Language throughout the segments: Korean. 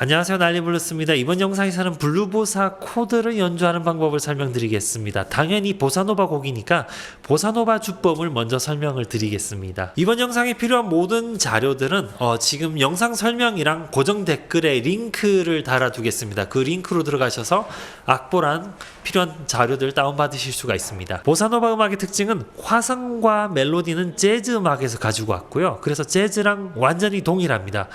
안녕하세요 날리블루스입니다. 이번 영상에서는 블루보사 코드를 연주하는 방법을 설명드리겠습니다. 당연히 보사노바 곡이니까 보사노바 주법을 먼저 설명을 드리겠습니다. 이번 영상에 필요한 모든 자료들은 어, 지금 영상 설명이랑 고정 댓글에 링크를 달아두겠습니다. 그 링크로 들어가셔서 악보랑 필요한 자료들 다운받으실 수가 있습니다. 보사노바 음악의 특징은 화성과 멜로디는 재즈 음악에서 가지고 왔고요. 그래서 재즈랑 완전히 동일합니다.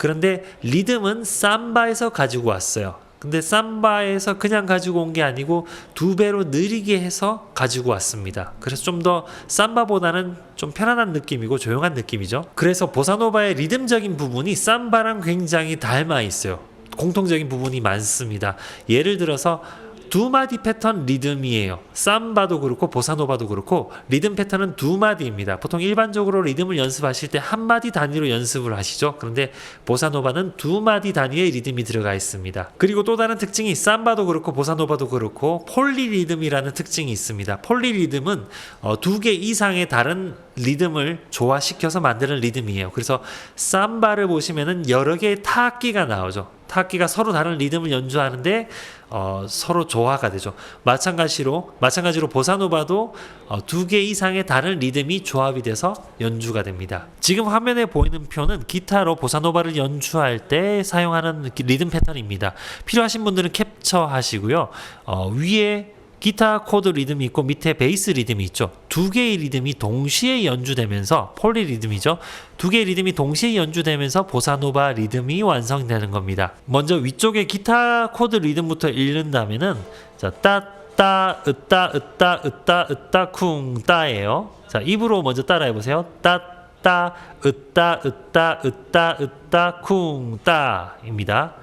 그런데 리듬은 삼바에서 가지고 왔어요. 근데 삼바에서 그냥 가지고 온 게 아니고 두 배로 느리게 해서 가지고 왔습니다. 그래서 좀 더 삼바보다는 좀 편안한 느낌이고 조용한 느낌이죠. 그래서 보사노바의 리듬적인 부분이 삼바랑 굉장히 닮아 있어요. 공통적인 부분이 많습니다. 예를 들어서 두 마디 패턴 리듬이에요. 삼바도 그렇고 보사노바도 그렇고 리듬 패턴은 두 마디입니다. 보통 일반적으로 리듬을 연습하실 때 한 마디 단위로 연습을 하시죠. 그런데 보사노바는 두 마디 단위의 리듬이 들어가 있습니다. 그리고 또 다른 특징이 삼바도 그렇고 보사노바도 그렇고 폴리 리듬이라는 특징이 있습니다. 폴리 리듬은 어, 두개 이상의 다른 리듬을 조화시켜서 만드는 리듬이에요. 그래서 삼바를 보시면은 여러 개의 타악기가 나오죠. 타악기가 서로 다른 리듬을 연주하는데 어, 서로 조화가 되죠. 마찬가지로 마찬가지로 보사노바도 어, 두개 이상의 다른 리듬이 조합이 돼서 연주가 됩니다. 지금 화면에 보이는 표는 기타로 보사노바를 연주할 때 사용하는 리듬 패턴입니다. 필요하신 분들은 캡처하시고요. 어, 위에 기타 코드 리듬이 있고 밑에 베이스 리듬이 있죠. 두 개의 리듬이 동시에 연주되면서 폴리 리듬이죠. 두 개의 리듬이 동시에 연주되면서 보사노바 리듬이 완성되는 겁니다. 먼저 위쪽에 기타 코드 리듬부터 읽는다면은 자 따따 으따 으따 으따 으따 쿵 따예요. 자 입으로 먼저 따라해 보세요. 따따 으따 으따 으따 으따 쿵 따입니다.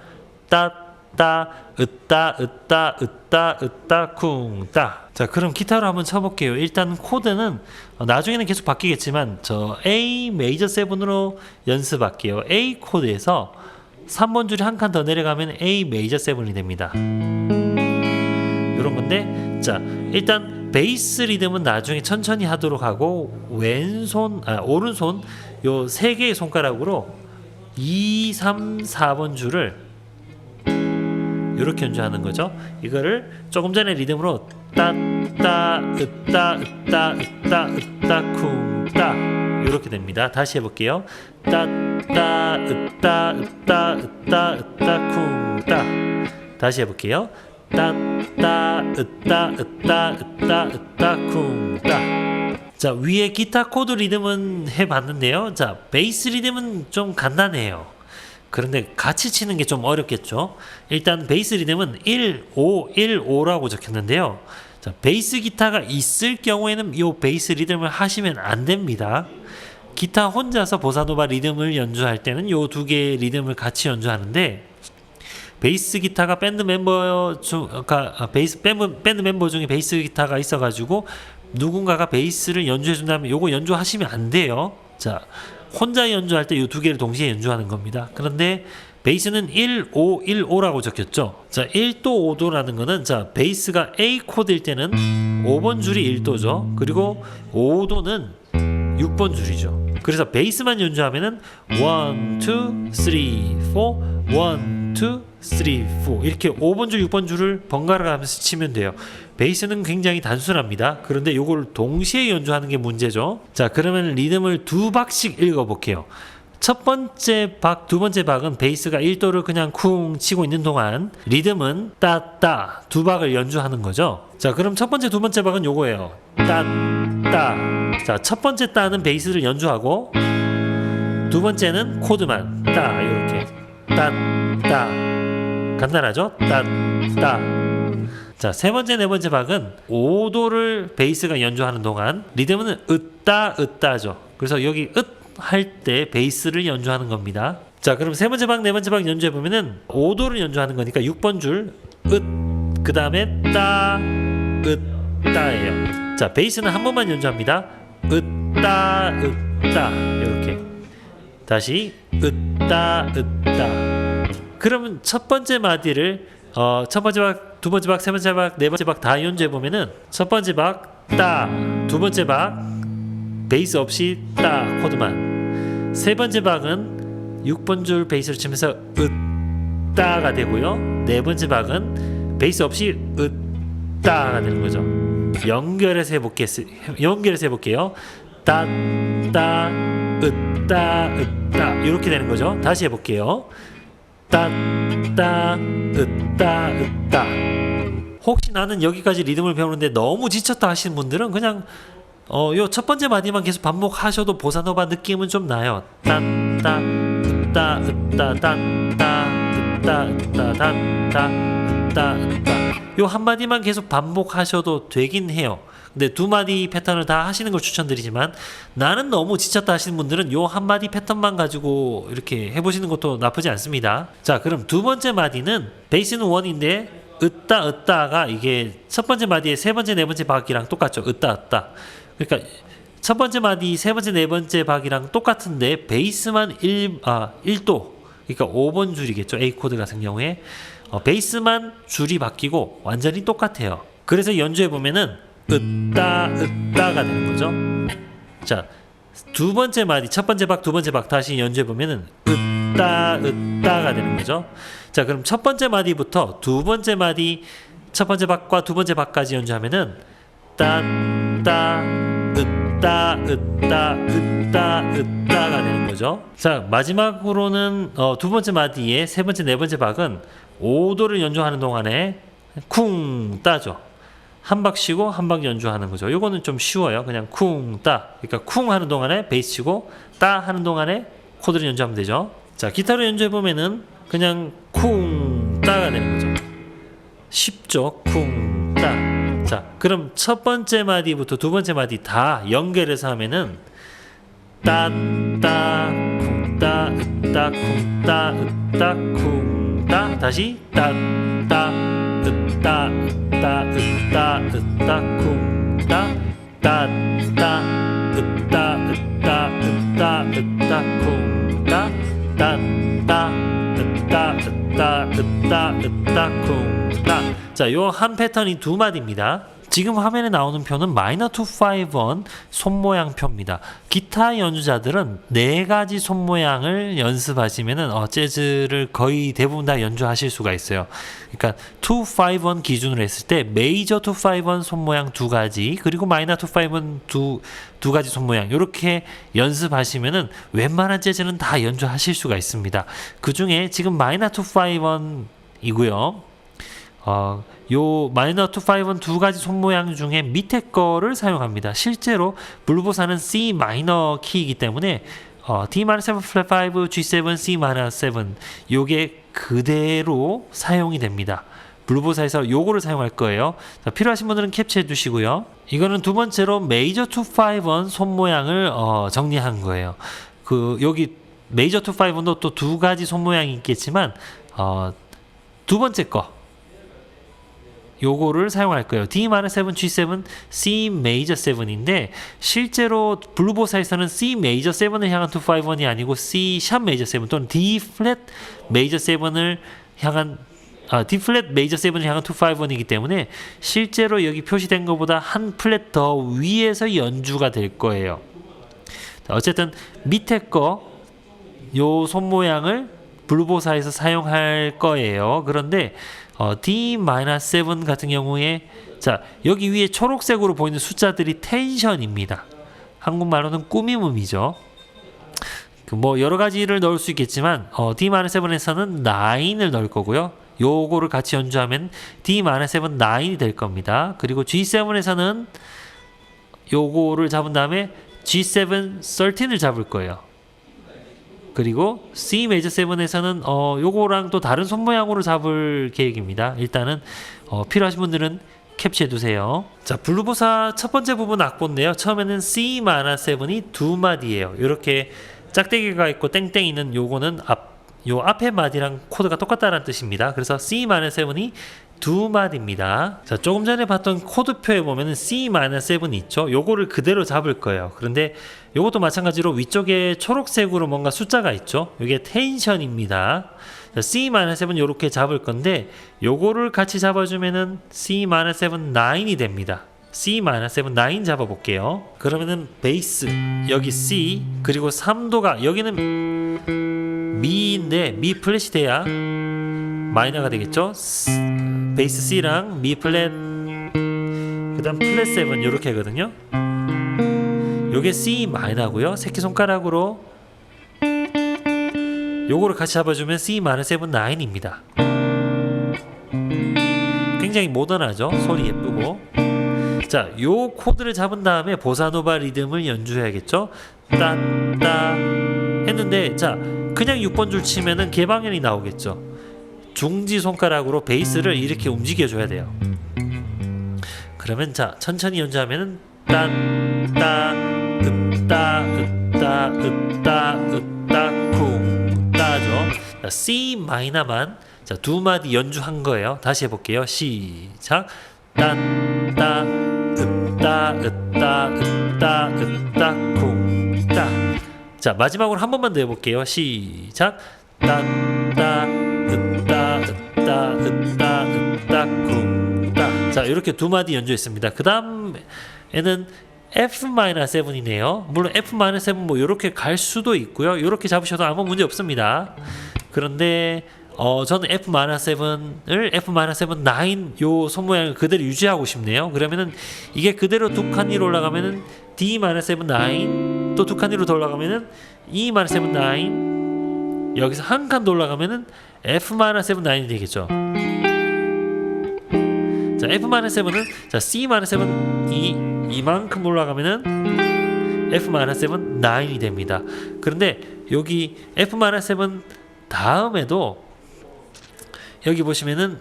따 따, 으따, 으따, 으따, 으따, 쿵, 따. 자, 그럼 기타로 한번 쳐볼게요. 일단 코드는 어, 나중에는 계속 바뀌겠지만 저 A 메이저 세븐으로 연습할게요. A 코드에서 3번 줄이 한 칸 더 내려가면 A 메이저 세븐이 됩니다. 이런 건데, 자, 일단 베이스 리듬은 나중에 천천히 하도록 하고 왼손, 아, 오른손 요 세 개의 손가락으로 2, 3, 4번 줄을 이렇게 연주하는 거죠. 이거를 조금 전에 리듬으로 따따 으따 으따 으따 으따 쿵따 이렇게 됩니다. 다시 해볼게요. 따따 으따 으따 으따 으따 쿵따 다시 해볼게요. 따따 으따 으따 으따 으따 쿵따 자 위에 기타 코드 리듬은 해봤는데요. 자 베이스 리듬은 좀 간단해요. 그런데 같이 치는 게 좀 어렵겠죠. 일단 베이스 리듬은 1, 5, 1, 5라고 적혔는데요. 자, 베이스 기타가 있을 경우에는 이 베이스 리듬을 하시면 안 됩니다. 기타 혼자서 보사노바 리듬을 연주할 때는 이 두 개의 리듬을 같이 연주하는데 베이스 기타가 밴드 멤버 중, 그러니까 베이스 밴드, 밴드 멤버 중에 베이스 기타가 있어 가지고 누군가가 베이스를 연주해 준다면 요거 연주하시면 안 돼요. 자, 혼자 연주할 때 이 두 개를 동시에 연주하는 겁니다. 그런데 베이스는 1, 5, 1, 5라고 적혔죠. 자, 1도 5도라는 거는 자, 베이스가 A 코드일 때는 5번 줄이 1도죠. 그리고 5도는 6번 줄이죠. 그래서 베이스만 연주하면은 1, 2, 3, 4, 1, 2, 3, 4 이렇게 5번 줄, 6번 줄을 번갈아 가면서 치면 돼요. 베이스는 굉장히 단순합니다. 그런데 이걸 동시에 연주하는 게 문제죠. 자, 그러면 리듬을 두 박씩 읽어 볼게요. 첫 번째 박, 두 번째 박은 베이스가 1도를 그냥 쿵 치고 있는 동안 리듬은 따따 두 박을 연주하는 거죠. 자, 그럼 첫 번째, 두 번째 박은 요거예요. 따따. 자, 첫 번째 따는 베이스를 연주하고 두 번째는 코드만 따 이렇게 따따 간단하죠? 따따 자, 세 번째, 네 번째 박은 5도를 베이스가 연주하는 동안 리듬은 으따, 으따죠. 그래서 여기 으 할 때 베이스를 연주하는 겁니다. 자, 그럼 세 번째 박, 네 번째 박 연주해 보면은 5도를 연주하는 거니까 6번 줄 으, 그 다음에 따, 으따예요. 자, 베이스는 한 번만 연주합니다. 으따, 으따 이렇게 다시 으따, 으따. 그러면 첫 번째 마디를 어, 첫 번째 박, 두 번째 박, 세 번째 박, 네 번째 박 다 연주해 보면은 첫 번째 박 따, 두 번째 박 베이스 없이 따 코드만, 세 번째 박은 6번 줄 베이스를 치면서 으, 으따가 되고요. 네 번째 박은 베이스 없이 으 따가 되는 거죠. 연결해서 해볼게요. 연결해서 해볼게요. 따 따 으 따 으따 이렇게 되는 거죠. 다시 해볼게요. 따 따 으따 으따 혹시 나는 여기까지 리듬을 배우는데 너무 지쳤다 하시는 분들은 그냥 어 요 첫 번째 마디만 계속 반복하셔도 보사노바 느낌은 좀 나요. 따 따 으따 으따 따 따 으따 으따 따 따 으따 으따 요 한 마디만 계속 반복하셔도 되긴 해요. 근데 두 마디 패턴을 다 하시는 걸 추천드리지만 나는 너무 지쳤다 하시는 분들은 요 한 마디 패턴만 가지고 이렇게 해보시는 것도 나쁘지 않습니다. 자, 그럼 두 번째 마디는 베이스는 원인데 으따 으따가 이게 첫 번째 마디의 세 번째 네 번째 박이랑 똑같죠. 으따 으따. 그러니까 첫 번째 마디 세 번째 네 번째 박이랑 똑같은데 베이스만 1, 아, 1도 그러니까 5번 줄이겠죠. A 코드 같은 경우에 어, 베이스만 줄이 바뀌고 완전히 똑같아요. 그래서 연주해 보면은 으따 으따가 되는 거죠. 자, 두 번째 마디 첫 번째 박 두 번째 박 다시 연주해 보면은 으따 으따가 되는 거죠. 자, 그럼 첫 번째 마디부터 두 번째 마디 첫 번째 박과 두 번째 박까지 연주하면은 따따 으따 으따 으따 으따가 되는 거죠. 자, 마지막으로는 어, 두 번째 마디의 세 번째 네 번째 박은 5도를 연주하는 동안에 쿵 따죠. 한 박 쉬고 한 박 연주하는 거죠. 요거는 좀 쉬워요. 그냥 쿵 따. 그러니까 쿵 하는 동안에 베이스 치고 따 하는 동안에 코드를 연주하면 되죠. 자, 기타로 연주해 보면은 그냥 쿵 따가 되는 거죠. 쉽죠. 쿵 따. 자, 그럼 첫 번째 마디부터 두 번째 마디 다 연결해서 하면은 따 따 쿵 따 으따 쿵 따 으따 쿵 따 다시 따 따 으따 으 따 으따 으따 쿵따 따따 으따 으따 으따 으따 쿵따 따따 으따 으따 으따 으따 쿵따 자, 요 한 패턴이 두 마디입니다. 지금 화면에 나오는 표는 마이너 251 손모양 표입니다. 기타 연주자들은 네 가지 손 모양을 연습하시면은 어, 재즈를 거의 대부분 다 연주하실 수가 있어요. 그러니까 251 기준으로 했을 때 메이저 251 손모양 두 가지 그리고 마이너 251 두, 두 가지 손 모양 이렇게 연습하시면은 웬만한 재즈는 다 연주하실 수가 있습니다. 그 중에 지금 마이너 251이고요. 어, 요 마이너 251두 가지 손 모양 중에 밑에 거를 사용합니다. 실제로 블루보사는 C 마이너 키이기 때문에 어, D 마이너 7 플랫 5, G7, C 마이너 7 요게 그대로 사용이 됩니다. 블루보사에서 요거를 사용할 거예요. 자, 필요하신 분들은 캡처해 두시고요. 이거는 두 번째로 메이저 251손 모양을 어, 정리한 거예요. 그 여기 메이저 251도 또 두 가지 손 모양이 있겠지만 어, 두 번째 거 요거를 사용할 거예요. D-7, G7, C 메이저 7인데 실제로 블루보사에서는 C 메이저 7을 향한 251이 아니고 C 샵 메이저 7 또는 D 플랫 메이저 7을 향한 아, D 플랫 메이저 7을 향한 251이기 때문에 실제로 여기 표시된 것보다 한 플랫 더 위에서 연주가 될 거예요. 자, 어쨌든 밑에 거 요 손 모양을 블루보사에서 사용할 거예요. 그런데 어, D-7 같은 경우에 자 여기 위에 초록색으로 보이는 숫자들이 텐션입니다. 한국말로는 꾸밈음이죠. 그뭐 여러 가지를 넣을 수 있겠지만 어, D-7에서는 9을 넣을 거고요. 요거를 같이 연주하면 D-7 9이 될 겁니다. 그리고 G7에서는 요거를 잡은 다음에 G7 13을 잡을 거예요. 그리고 C 메이저 7에서는 어 요거랑 또 다른 손 모양으로 잡을 계획입니다. 일단은 어 필요하신 분들은 캡처해 두세요. 자, 블루보사 첫 번째 부분 악보인데요. 처음에는 C 마나 7이 두 마디예요. 이렇게 짝대기가 있고 땡땡 있는 요거는 앞 요 앞에 마디랑 코드가 똑같다는 뜻입니다. 그래서 C 마나 7이 두 마디입니다. 자, 조금 전에 봤던 코드표에 보면은 C 마이너 7이 있죠. 요거를 그대로 잡을 거예요. 그런데 요것도 마찬가지로 위쪽에 초록색으로 뭔가 숫자가 있죠. 이게 텐션입니다. 자, C 마이너 7 요렇게 잡을 건데 요거를 같이 잡아주면은 C 마이너 7 9이 됩니다. C 마이너 7 9 잡아 볼게요. 그러면은 베이스 여기 C 그리고 3도가 여기는 미인데 미 플랫이 돼야 마이너가 되겠죠. 스- 베이스 C랑 미 플랫 그다음 플랫 7 이렇게 하거든요. 요게 C 마이너고요. 새끼 손가락으로 요거를 같이 잡아주면 C 마이너 7 9입니다. 굉장히 모던하죠. 소리 예쁘고. 자, 요 코드를 잡은 다음에 보사노바 리듬을 연주해야겠죠. 따따 했는데 자, 그냥 6번 줄 치면은 개방현이 나오겠죠. 중지 손가락으로 베이스를 이렇게 움직여 줘야 돼요. 그러면 자, 천천히 연주하면은 딴따 으따 으따 으따 으따 쿵 따죠. 자, C 마이너만 자, 두 마디 연주한 거예요. 다시 해 볼게요. 시작. 딴따 으따 으따 으따 으따 쿵 따. 자, 마지막으로 한 번만 더 해 볼게요. 시작. 딴따 으따 으따 으따 으따 쿵 따. 자, 이렇게 두 마디 연주했습니다. 그 다음에는 F-7이네요. 물론 F-7 뭐 이렇게 갈 수도 있고요. 이렇게 잡으셔도 아무 문제 없습니다. 그런데 어 저는 F-7을 F-7 9 요 손 모양을 그대로 유지하고 싶네요. 그러면은 이게 그대로 두 칸 위로 올라가면은 D-7 9 또 두 칸 위로 더 올라가면은 E-7 9 여기서 한 칸 더 올라가면은 F-7 9이 되겠죠. 자, F-7은 자, C-7 이 이만큼 올라가면은 F-7 9이 됩니다. 그런데 여기 F-7 다음에도 여기 보시면은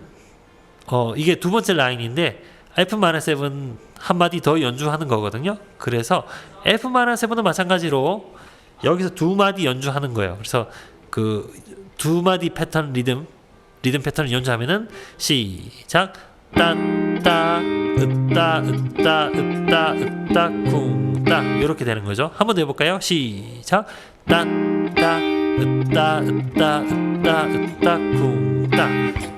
어 이게 두 번째 라인인데 F-7 한 마디 더 연주하는 거거든요. 그래서 F-7은 마찬가지로 여기서 두 마디 연주하는 거예요. 그래서 그 두 마디 패턴 리듬 리듬 패턴을 연주하면은 시작 딴따 으따 으따 으따 으따 쿵따 이렇게 되는 거죠. 한번더 해볼까요? 시작 딴따 으따 으따 으따 으따 쿵따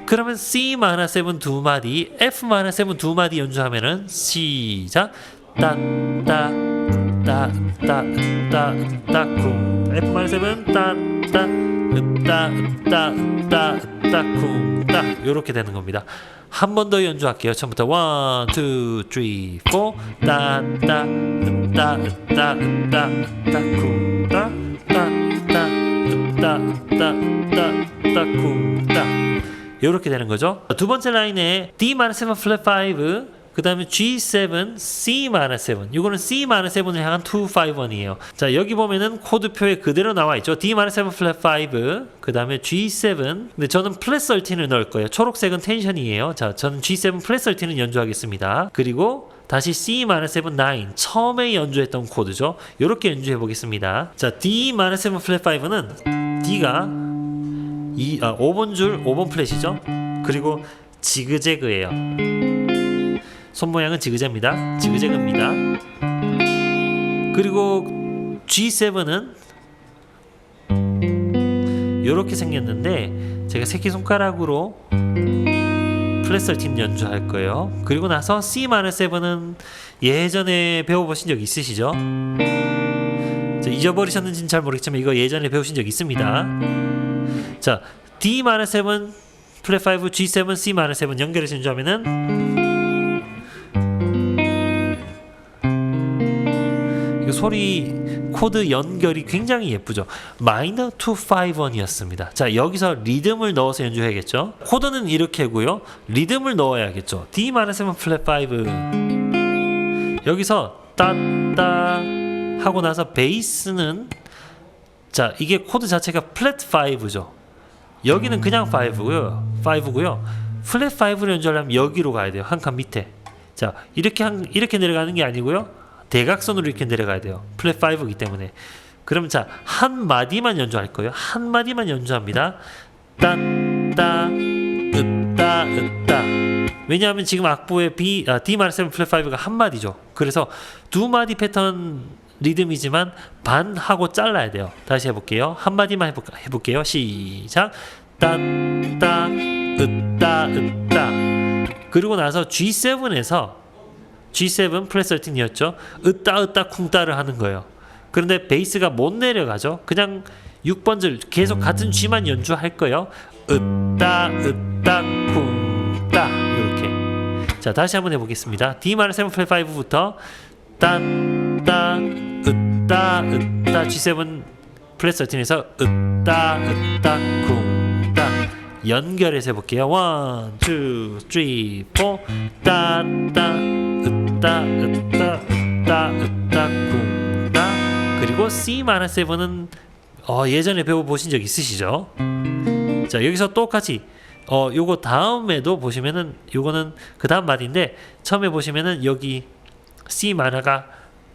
그러면 C 마이너 7두 마디 F 마이너 7두 마디 연주하면은 시작 으따 으따 으따 쿵 F 마이너 7 딴따 으따 으따 으따 으따 쿵따 이렇게 되는 겁니다. 한 번 더 연주할게요. 처음부터 원, 투, 쓰리, 포 따따 으따 으따 으따 으따 쿵따 따따 으따 으따 으따 으따 쿵따 이렇게 되는 거죠. 두 번째 라인에 D 마이너 7 플랫 5 그 다음에 G7, C-7 이거는 C-7을 향한 251이에요. 자 여기 보면은 코드표에 그대로 나와 있죠. D-7 플랫 5 그 다음에 G7 근데 저는 플랫 13을 넣을 거예요. 초록색은 텐션이에요. 자 저는 G7 플랫 13을 연주하겠습니다. 그리고 다시 C-7 9 처음에 연주했던 코드죠. 이렇게 연주해 보겠습니다. 자 D-7 플랫 5는 D가 이, 아, 5번 줄 5번 플랫이죠. 그리고 지그재그예요 손 모양은 지그재입니다. 지그재그입니다. 그리고 G7은 이렇게 생겼는데 제가 새끼 손가락으로 플랫 13 연주할 거예요. 그리고 나서 C-7은 예전에 배워보신 적 있으시죠? 자, 잊어버리셨는지는 잘 모르겠지만 이거 예전에 배우신 적 있습니다. 자, D-7 플랫 5, G7, C-7 연결해서 연주하면은 소리 코드 연결이 굉장히 예쁘죠. 마이너 251이었습니다. 자, 여기서 리듬을 넣어서 연주해야겠죠. 코드는 이렇게고요. 리듬을 넣어야겠죠. D 마이너 7 플랫 5. 여기서 따따 하고 나서 베이스는 자, 이게 코드 자체가 플랫 5죠. 여기는 그냥 5고요. 5고요. 플랫 5를 연주하려면 여기로 가야 돼요. 한 칸 밑에. 자, 이렇게 한 이렇게 내려가는 게 아니고요. 대각선으로 이렇게 내려가야 돼요. 플랫 5이기 때문에. 그럼 자, 한 마디만 연주할 거예요. 한 마디만 연주합니다. 따따 으따 으따. 왜냐하면 지금 악보의 B 아, D 7 플랫 5가 한 마디죠. 그래서 두 마디 패턴 리듬이지만 반하고 잘라야 돼요. 다시 해볼게요. 한 마디만 해볼, 해볼게요. 시작. 따따 으따 으따. 그리고 나서 G7에서 G7 플랫 13이었죠. 으따 으따 쿵따를 하는 거예요. 그런데 베이스가 못 내려가죠. 그냥 6번 줄 계속 같은 G만 연주할 거예요. 으따 으따 따쿵따 이렇게 자 다시 한번 해보겠습니다 D 마이너 7 플랫 5부터 따따 으따 으따 G7 플랫 13에서 으따 으따 쿵따 연결해서 해볼게요 원, 투, 쓰리, 포 따따 으따 으따 으따 으따 쿵따 그리고 C 마이너 7은 어, 예전에 배워보신 적 있으시죠? 자 여기서 똑같이 어 요거 다음에도 보시면은 요거는 그 다음 마디인데 처음에 보시면은 여기 C 마너가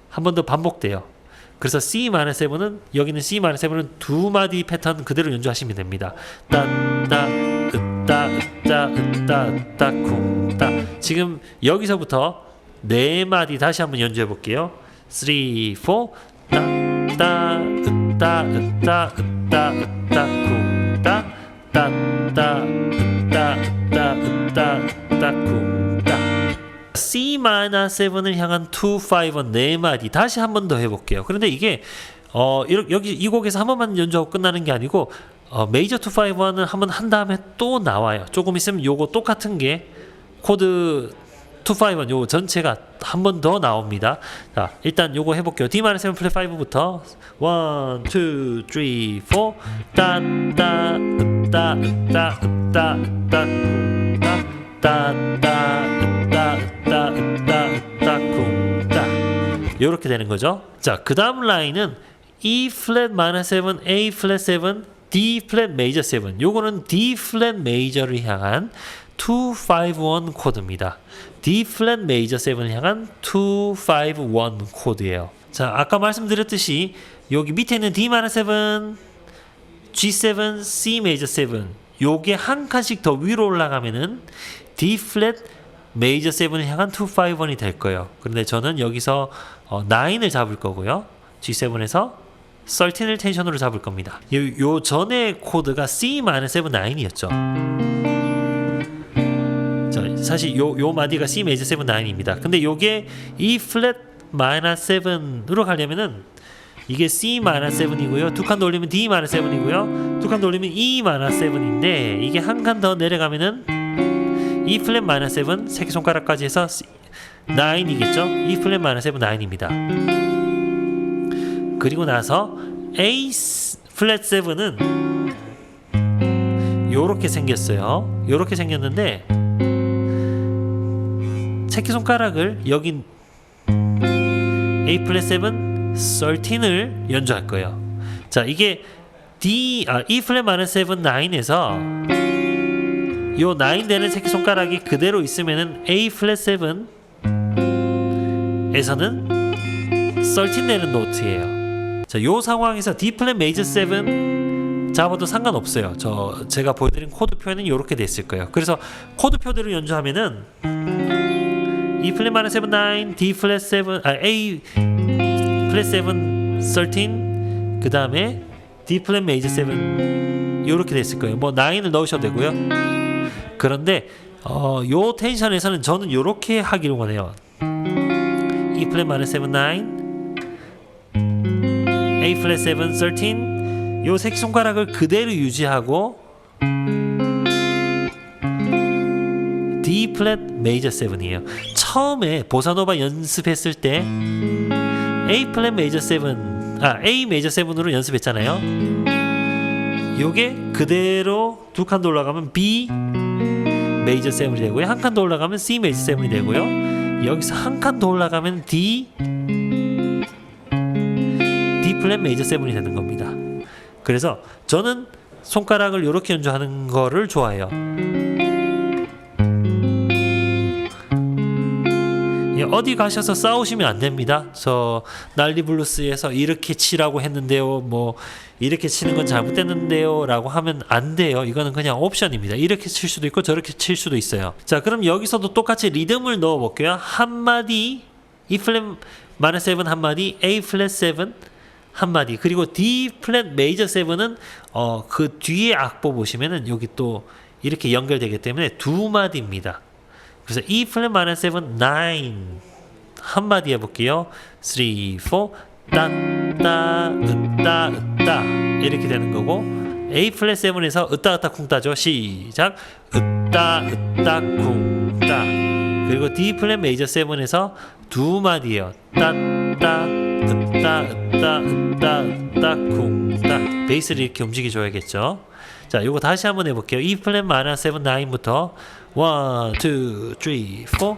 한 번 더 반복돼요. 그래서 C 마너 7은 여기는 C 마너 7은 두 마디 패턴 그대로 연주하시면 됩니다. 따따 으따 으따 으따 으따 쿵따 지금 여기서부터 네 마디 다시 한번 연주해 볼게요. 3 4 따따 으따 으따 으따 으따 쿵따 따따 으따 으따 으따 으따 쿵따 C 마이너 7을 향한 2, 5은 네 마디 다시 한 번 더 해볼게요. 그런데 이게 어 여기 이 곡에서 한 번만 연주하고 끝나는 게 아니고 어, 메이저 2, 5는 한번 한 다음에 또 나와요. 조금 있으면 요거 똑같은 게 코드 2, 5는 요 전체가 한 번 더 나옵니다. 자 일단 요거 해볼게요. D 마이너 7 플랫 5부터 1, 2, 3, 4 따따 으따 으따 으따 으따 쿵따 따따 으따 으따 으따 으따 쿵따 이렇게 되는 거죠. 자, 그 다음 라인은 E 플랫 마이너 7, A 플랫 7, D 플랫 메이저 7. 요거는 D 플랫 향한 2, 5, 1 코드입니다. D 플랫 메이저 7을 향한 2, 5, 1 코드예요. 자, 아까 말씀드렸듯이 여기 밑에 있는 D 마이너 7, G7, C 메이저 7 요게 한 칸씩 더 위로 올라가면은 D 플랫 메이저 7을 향한 2, 5, 1이 될 거예요. 그런데 저는 여기서 어, 9을 잡을 거고요. G7에서 13을 텐션으로 잡을 겁니다. 요, 요 전에 코드가 C 마이너 7, 9이었죠. 자, 사실 요, 요 마디가 C 메이저 7, 9입니다. 근데 요게 E 플랫 마이너 7으로 가려면은 이게 C 마이너 7이고요. 두칸더 올리면 D 마이너 7이고요. 두칸더 올리면 E 마이너 7인데 이게 한 칸 더 내려가면은 E 플랫 마이너 7 새끼 손가락까지 해서 9이겠죠? E 플랫 마이너 7 9입니다. 그리고 나서 A 플랫 7은 요렇게 생겼어요. 요렇게 생겼는데 새끼 손가락을 여기 A 플랫 7 13을 연주할 거예요. 자, 이게 D 아 E 플랫 마이너 7 9에서 요9 되는 새끼 손가락이 그대로 있으면은 A 플랫 7 에서는 13 되는 노트예요. 자, 요 상황에서 D 플랫 메이저 7 잡아도 상관없어요. 저 제가 보여드린 코드 표현은 이렇게 됐을 거예요. 그래서 코드 표대로 연주하면은 E 플랫 마이너 7 9, D 플랫 7, 아 A 플랫 7 13, 그 다음에 D 플랫 메이저 7 이렇게 됐을 거예요. 뭐 9을 넣으셔도 되고요. 그런데 어, 요 텐션에서는 저는 이렇게 하기를 원해요. E 플랫 마이너 7 9, A 플랫 7 13, 요 새끼 손가락을 그대로 유지하고 D 플랫 메이저 7이에요. 처음에 보사노바 연습했을 때 A 플랫 메이저 7, 아 A 메이저 7으로 연습했잖아요. 요게 그대로 두 칸 더 올라가면 B 메이저 7이 되고요. 한 칸 더 올라가면 C 메이저 7이 되고요. 여기서 한 칸 더 올라가면 D D 플랫 메이저 7이 되는 겁니다. 그래서 저는 손가락을 이렇게 연주하는 거를 좋아해요. 예, 어디 가셔서 싸우시면 안 됩니다. 저 난리 블루스에서 이렇게 치라고 했는데요. 뭐 이렇게 치는 건 잘못됐는데요라고 하면 안 돼요. 이거는 그냥 옵션입니다. 이렇게 칠 수도 있고 저렇게 칠 수도 있어요. 자, 그럼 여기서도 똑같이 리듬을 넣어 볼게요. 한 마디 E 플랫 마이너 7 한 마디, A 플랫 7 한 마디. 그리고 D 플랫 메이저 7은 어 그 뒤에 악보 보시면은 여기 또 이렇게 연결되기 때문에 두 마디입니다. 그래서 E 플랫 마이너 7 9 한마디 해볼게요. 3, 4 따따 으따 이렇게 되는 거고 A 플랫 7에서 으따 으따 쿵 따죠. 시작. 으따 으따 쿵 따. 그리고 D 플랫 메이저 7에서 두 마디예요. 따따 으따 으따 으따 으따 쿵 따. 베이스를 이렇게 움직여 줘야겠죠. 자, 요거 다시 한번 해 볼게요. E 플랫 마이너 7 9부터 1 2 3 4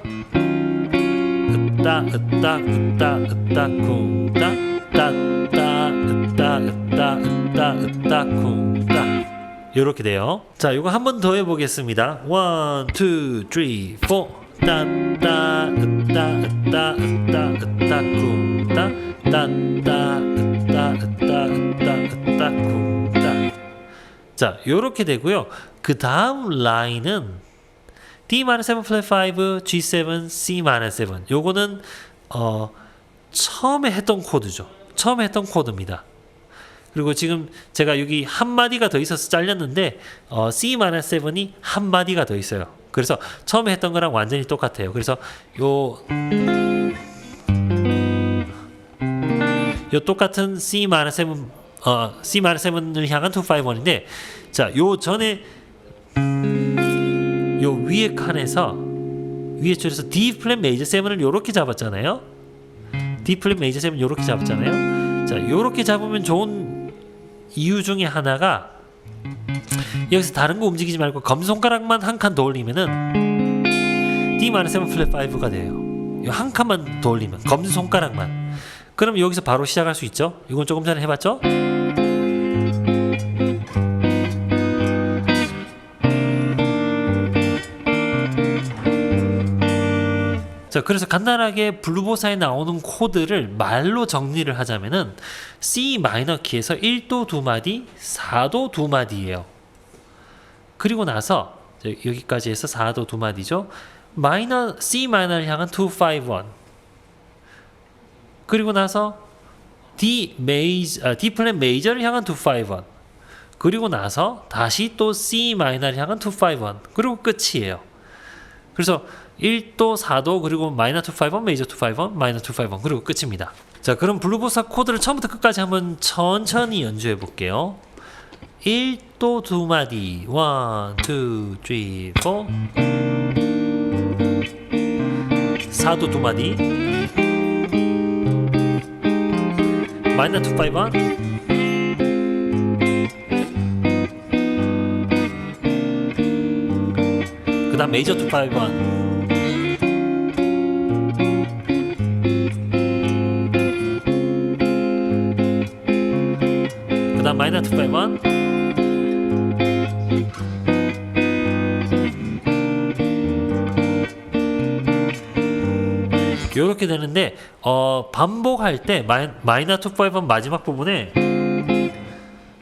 으따 으따 으따 으따 쿵 따. 따따 으따 으따 으따 으따 쿵따 요렇게 돼요 자 요거 한 번 더 해보겠습니다 1, 2, 3, 4 따따 으따 으따 으따 으따 쿵따 따따 으따 으따 으따 으따 쿵따 자 요렇게 되고요 그 다음 라인은 D-7 플랫 5, G7, C-7 요거는 어 처음에 했던 코드죠. 처음에 했던 코드입니다. 그리고 지금 제가 여기 한 마디가 더 있어서 잘렸는데 어, C-7이 한 마디가 더 있어요. 그래서 처음에 했던 거랑 완전히 똑같아요. 그래서 요, 요 똑같은 C-7 어, C-7을 향한 251인데 자, 요 전에 요 위에 칸에서 위에 줄에서 D 플랫 메이저 7을 요렇게 잡았잖아요. D 플랫 메이저 7 요렇게 잡았잖아요. 자, 요렇게 잡으면 좋은 이유 중에 하나가 여기서 다른 거 움직이지 말고 검손가락만 한 칸 더 올리면은 D 마이너 7 플랫 5가 돼요. 요한 칸만 더 올리면 검손가락만. 그럼 여기서 바로 시작할 수 있죠. 이건 조금 전에 해봤죠? 자, 그래서 간단하게 블루보사에 나오는 코드를 말로 정리를 하자면은 C 마이너 키에서 1도 두 마디, 4도 두 마디예요. 그리고 나서 저 여기까지 해서 4도 두 마디죠. 마이너 C 마이너를 향한 251. 그리고 나서 D 메이저 아, D 플랫 메이저를 향한 251. 그리고 나서 다시 또 C 마이너를 향한 251. 그리고 끝이에요. 그래서 1도, 4도, 그리고 마이너 251, 메이저 251, 마이너 251, 그리고 끝입니다. 자, 그럼 블루보사 코드를 처음부터 끝까지 한번 천천히 연주해 볼게요. 1도 두 마디, 1, 2, 3, 4. 4도 두 마디. 마이너 251. 그 다음 메이저 251. 그 다음 마이너 251. 이렇게 되는데 어, 반복할 때 마이, 마이너 251 마지막 부분에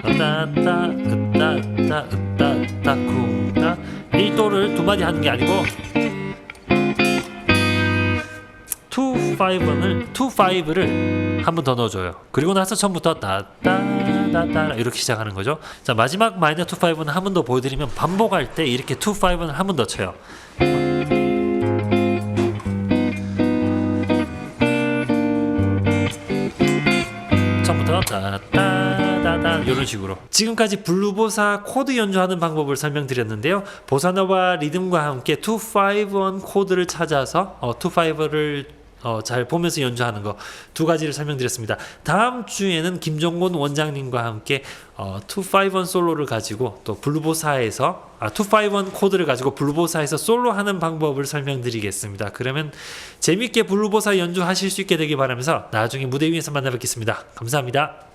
따따 으따 으따 쿵따 1도를 두 마디 하는 게 아니고 2,5을 2,5를 한 번 더 넣어줘요. 그리고 나서 처음부터 따따따따 이렇게 시작하는 거죠. 자 마지막 마이너 2,5는 한 번 더 보여드리면 반복할 때 이렇게 2,5을 한번 더 쳐요. 처음부터 따따따따 이런 식으로 지금까지 블루보사 코드 연주하는 방법을 설명드렸는데요 보사노바 리듬과 함께 251 코드를 찾아서 어, 251을 어, 잘 보면서 연주하는 거 두 가지를 설명드렸습니다. 다음 주에는 김종곤 원장님과 함께 어, 251 솔로를 가지고 또 블루보사에서 아, 251 코드를 가지고 블루보사에서 솔로 하는 방법을 설명드리겠습니다. 그러면 재밌게 블루보사 연주하실 수 있게 되길 바라면서 나중에 무대 위에서 만나 뵙겠습니다. 감사합니다.